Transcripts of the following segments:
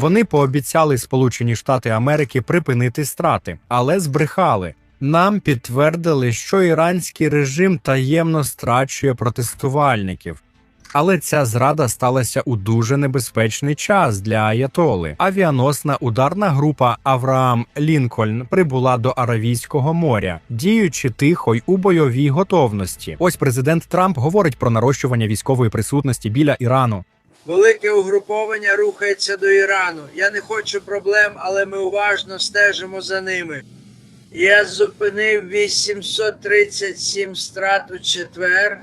Вони пообіцяли Сполучені Штати Америки припинити страти, але збрехали. Нам підтвердили, що іранський режим таємно страчує протестувальників. Але ця зрада сталася у дуже небезпечний час для Аятоли. Авіаносна ударна група Авраам Лінкольн прибула до Аравійського моря, діючи тихо й у бойовій готовності. Ось президент Трамп говорить про нарощування військової присутності біля Ірану. Велике угруповання рухається до Ірану. Я не хочу проблем, але ми уважно стежимо за ними. Я зупинив 837 страт у четвер.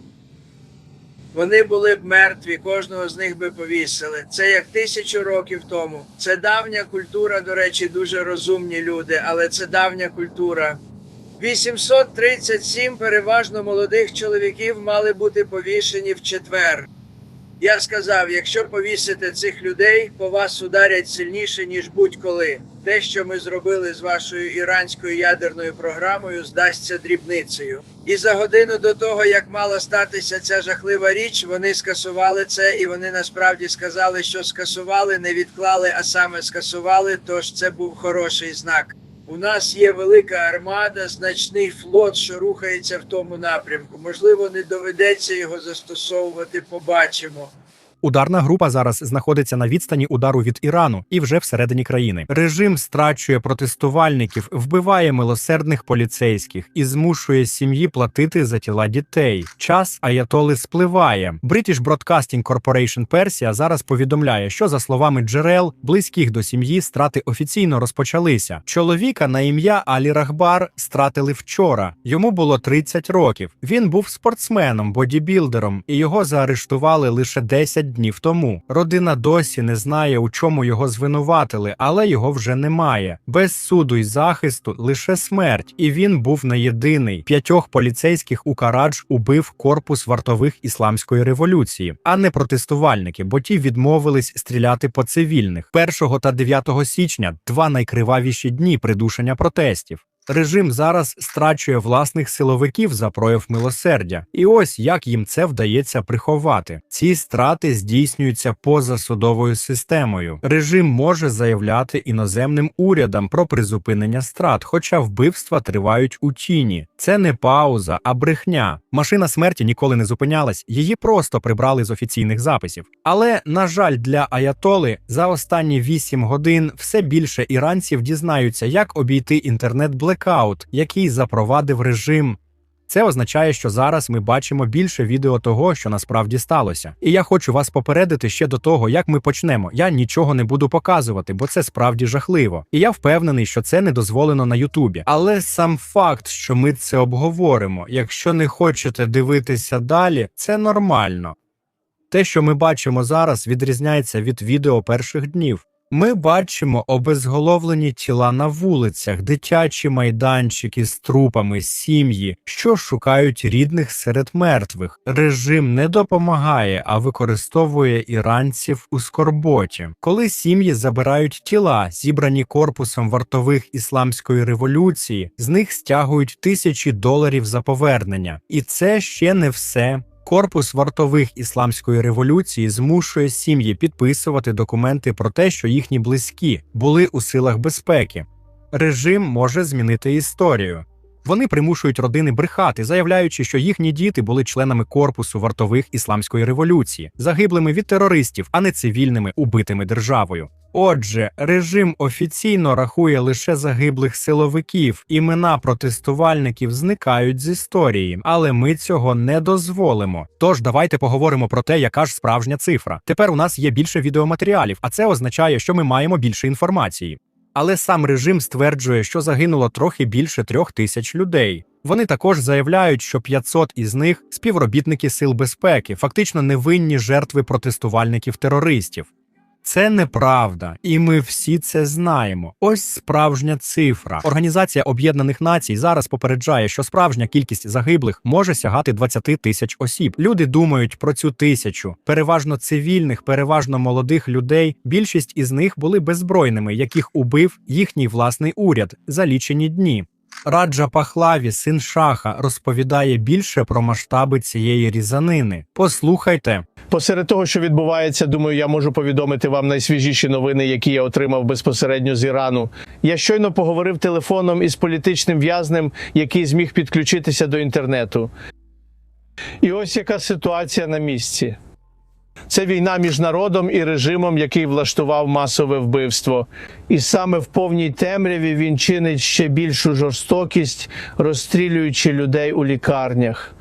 Вони були б мертві, кожного з них би повісили. Це як тисячу років тому. Це давня культура, до речі, дуже розумні люди, але це давня культура. 837 переважно молодих чоловіків мали бути повішені в четвер. Я сказав, якщо повісите цих людей, по вас ударять сильніше, ніж будь-коли. Те, що ми зробили з вашою іранською ядерною програмою, здасться дрібницею. І за годину до того, як мала статися ця жахлива річ, вони скасували це, і вони насправді сказали, що скасували, не відклали, а саме скасували. Тож це був хороший знак. У нас є велика армада, значний флот, що рухається в тому напрямку. Можливо, не доведеться його застосовувати. Побачимо. Ударна група зараз знаходиться на відстані удару від Ірану і вже всередині країни. Режим страчує протестувальників, вбиває милосердних поліцейських і змушує сім'ї платити за тіла дітей. Час аятоли спливає. British Broadcasting Corporation Персія зараз повідомляє, що за словами джерел, близьких до сім'ї страти офіційно розпочалися. Чоловіка на ім'я Алі Рахбар стратили вчора. Йому було 30 років. Він був спортсменом, бодібілдером, і його заарештували лише 10 днів тому. Родина досі не знає, у чому його звинуватили, але його вже немає. Без суду й захисту лише смерть, і він був не єдиний. П'ятьох поліцейських у Карадж убив корпус вартових ісламської революції, а не протестувальники, бо ті відмовились стріляти по цивільних. 1 та 9 січня два найкривавіші дні придушення протестів. Режим зараз страчує власних силовиків за прояв милосердя, і ось як їм це вдається приховати. Ці страти здійснюються поза судовою системою. Режим може заявляти іноземним урядам про призупинення страт, хоча вбивства тривають у тіні. Це не пауза, а брехня. Машина смерті ніколи не зупинялась, її просто прибрали з офіційних записів. Але на жаль, для Аятоли за останні 8 годин все більше іранців дізнаються, як обійти інтернет-блекаут, який запровадив режим. Це означає, що зараз ми бачимо більше відео того, що насправді сталося. І я хочу вас попередити ще до того, як ми почнемо. Я нічого не буду показувати, бо це справді жахливо. І я впевнений, що це не дозволено на Ютубі. Але сам факт, що ми це обговоримо, якщо не хочете дивитися далі, це нормально. Те, що ми бачимо зараз, відрізняється від відео перших днів. Ми бачимо обезголовлені тіла на вулицях, дитячі майданчики з трупами, сім'ї, що шукають рідних серед мертвих. Режим не допомагає, а використовує іранців у скорботі. Коли сім'ї забирають тіла, зібрані корпусом вартових ісламської революції, з них стягують тисячі доларів за повернення. І це ще не все. Корпус вартових ісламської революції змушує сім'ї підписувати документи про те, що їхні близькі були у силах безпеки. Режим може змінити історію. Вони примушують родини брехати, заявляючи, що їхні діти були членами корпусу вартових ісламської революції, загиблими від терористів, а не цивільними убитими державою. Отже, режим офіційно рахує лише загиблих силовиків, імена протестувальників зникають з історії, але ми цього не дозволимо. Тож давайте поговоримо про те, яка ж справжня цифра. Тепер у нас є більше відеоматеріалів, а це означає, що ми маємо більше інформації. Але сам режим стверджує, що загинуло трохи більше трьох тисяч людей. Вони також заявляють, що 500 із них співробітники сил безпеки, фактично невинні жертви протестувальників-терористів. Це неправда, і ми всі це знаємо. Ось справжня цифра. Організація Об'єднаних Націй зараз попереджає, що справжня кількість загиблих може сягати 20 тисяч осіб. Люди думають про цю тисячу, переважно цивільних, переважно молодих людей. Більшість із них були беззбройними, яких убив їхній власний уряд за лічені дні. Раджа Пахлаві, син Шаха, розповідає більше про масштаби цієї різанини. Послухайте. Посеред того, що відбувається, думаю, я можу повідомити вам найсвіжіші новини, які я отримав безпосередньо з Ірану. Я щойно поговорив телефоном із політичним в'язнем, який зміг підключитися до інтернету. І ось яка ситуація на місці. Це війна між народом і режимом, який влаштував масове вбивство. І саме в повній темряві він чинить ще більшу жорстокість, розстрілюючи людей у лікарнях.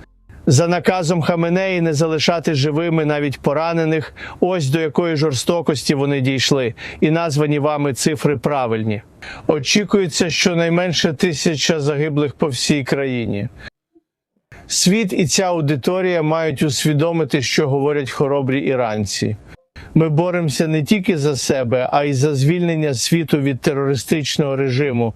За наказом Хаменеї не залишати живими навіть поранених, ось до якої жорстокості вони дійшли, і названі вами цифри правильні. Очікується щонайменше тисяча загиблих по всій країні. Світ і ця аудиторія мають усвідомити, що говорять хоробрі іранці. Ми боремося не тільки за себе, а й за звільнення світу від терористичного режиму.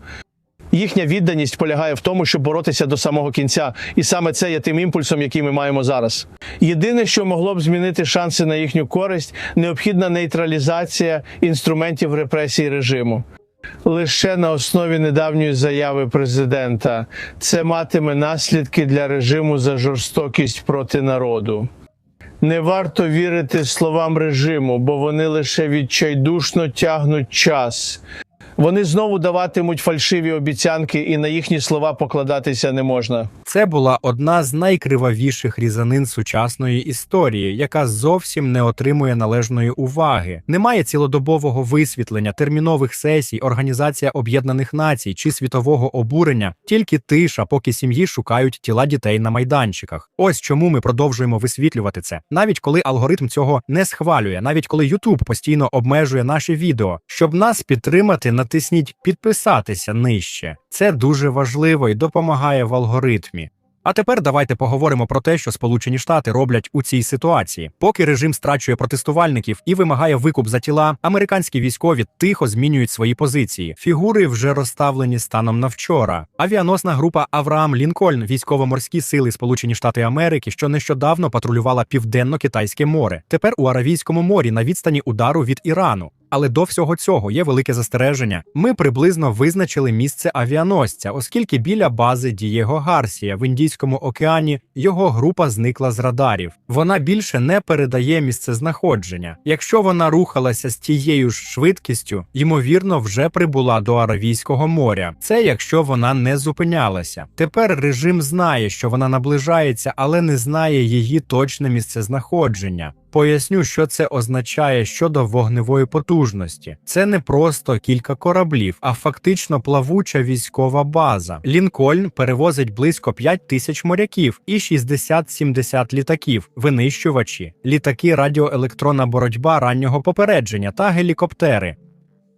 Їхня відданість полягає в тому, щоб боротися до самого кінця, і саме це є тим імпульсом, який ми маємо зараз. Єдине, що могло б змінити шанси на їхню користь, необхідна нейтралізація інструментів репресій режиму. Лише на основі недавньої заяви президента це матиме наслідки для режиму за жорстокість проти народу. Не варто вірити словам режиму, бо вони лише відчайдушно тягнуть час. Вони знову даватимуть фальшиві обіцянки, і на їхні слова покладатися не можна. Це була одна з найкривавіших різанин сучасної історії, яка зовсім не отримує належної уваги. Немає цілодобового висвітлення, термінових сесій, організація Об'єднаних Націй чи світового обурення, тільки тиша, поки сім'ї шукають тіла дітей на майданчиках. Ось чому ми продовжуємо висвітлювати це, навіть коли алгоритм цього не схвалює, навіть коли YouTube постійно обмежує наші відео. Щоб нас підтримати, натисніть підписатися нижче. Це дуже важливо і допомагає в алгоритмі. А тепер давайте поговоримо про те, що Сполучені Штати роблять у цій ситуації. Поки режим страчує протестувальників і вимагає викуп за тіла, американські військові тихо змінюють свої позиції. Фігури вже розставлені станом на вчора. Авіаносна група Авраам Лінкольн, військово-морські сили Сполучені Штати Америки, що нещодавно патрулювала південно-китайське море. Тепер у Аравійському морі на відстані удару від Ірану. Але до всього цього є велике застереження. Ми приблизно визначили місце авіаносця, оскільки біля бази Дієго Гарсія в Індійському океані його група зникла з радарів. Вона більше не передає місцезнаходження. Якщо вона рухалася з тією ж швидкістю, ймовірно, вже прибула до Аравійського моря. Це якщо вона не зупинялася. Тепер режим знає, що вона наближається, але не знає її точне місцезнаходження. Поясню, що це означає щодо вогневої потужності. Це не просто кілька кораблів, а фактично плавуча військова база. Лінкольн перевозить близько 5 тисяч моряків і 60-70 літаків, винищувачі, літаки радіоелектронна боротьба раннього попередження та гелікоптери.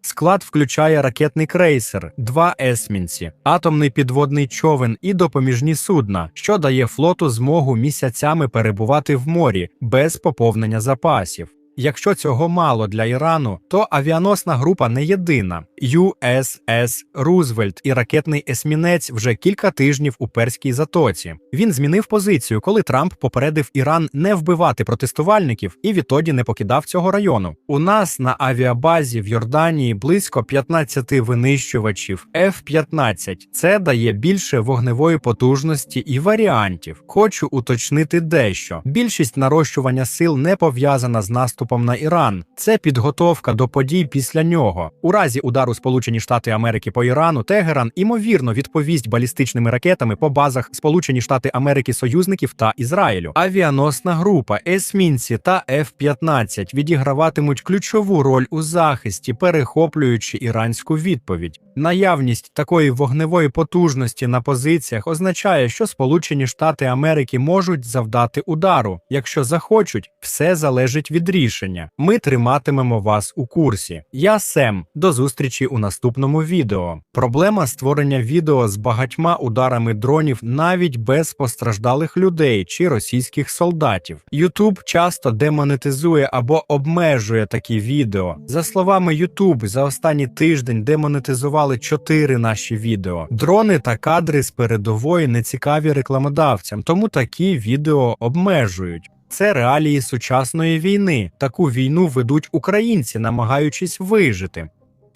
Склад включає ракетний крейсер, два есмінці, атомний підводний човен і допоміжні судна, що дає флоту змогу місяцями перебувати в морі без поповнення запасів. Якщо цього мало для Ірану, то авіаносна група не єдина. USS Рузвельт і ракетний есмінець вже кілька тижнів у перській затоці. Він змінив позицію, коли Трамп попередив Іран не вбивати протестувальників і відтоді не покидав цього району. У нас на авіабазі в Йорданії близько 15 винищувачів F-15. Це дає більше вогневої потужності і варіантів. Хочу уточнити дещо. Більшість нарощування сил не пов'язана з наступом на Іран. Це підготовка до подій після нього. У разі удару Сполучені Штати Америки по Ірану, Тегеран імовірно відповість балістичними ракетами по базах Сполучені Штати Америки союзників та Ізраїлю. Авіаносна група, есмінці та F-15 відіграватимуть ключову роль у захисті, перехоплюючи іранську відповідь. Наявність такої вогневої потужності на позиціях означає, що Сполучені Штати Америки можуть завдати удару. Якщо захочуть, все залежить від рішення. Ми триматимемо вас у курсі. Я Сем. До зустрічі у наступному відео. Проблема створення відео з багатьма ударами дронів навіть без постраждалих людей чи російських солдатів. YouTube часто демонетизує або обмежує такі відео. За словами YouTube, за останній тиждень демонетизували чотири наші відео. Дрони та кадри з передової не цікаві рекламодавцям, тому такі відео обмежують. Це реалії сучасної війни. Таку війну ведуть українці, намагаючись вижити.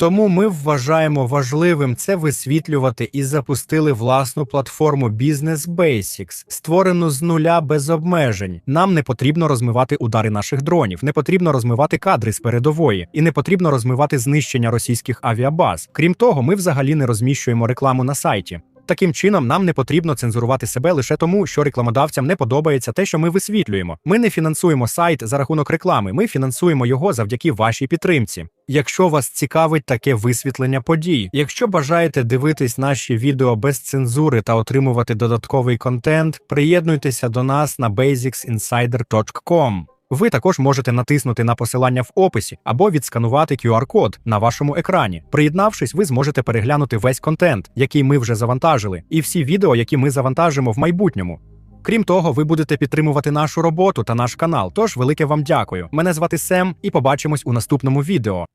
Тому ми вважаємо важливим це висвітлювати і запустили власну платформу Business Basics, створену з нуля без обмежень. Нам не потрібно розмивати удари наших дронів, не потрібно розмивати кадри з передової, і не потрібно розмивати знищення російських авіабаз. Крім того, ми взагалі не розміщуємо рекламу на сайті. Таким чином, нам не потрібно цензурувати себе лише тому, що рекламодавцям не подобається те, що ми висвітлюємо. Ми не фінансуємо сайт за рахунок реклами, ми фінансуємо його завдяки вашій підтримці. Якщо вас цікавить таке висвітлення подій, якщо бажаєте дивитись наші відео без цензури та отримувати додатковий контент, приєднуйтеся до нас на basicsinsider.com. Ви також можете натиснути на посилання в описі або відсканувати QR-код на вашому екрані. Приєднавшись, ви зможете переглянути весь контент, який ми вже завантажили, і всі відео, які ми завантажимо в майбутньому. Крім того, ви будете підтримувати нашу роботу та наш канал. Тож велике вам дякую. Мене звати Сем, і побачимось у наступному відео.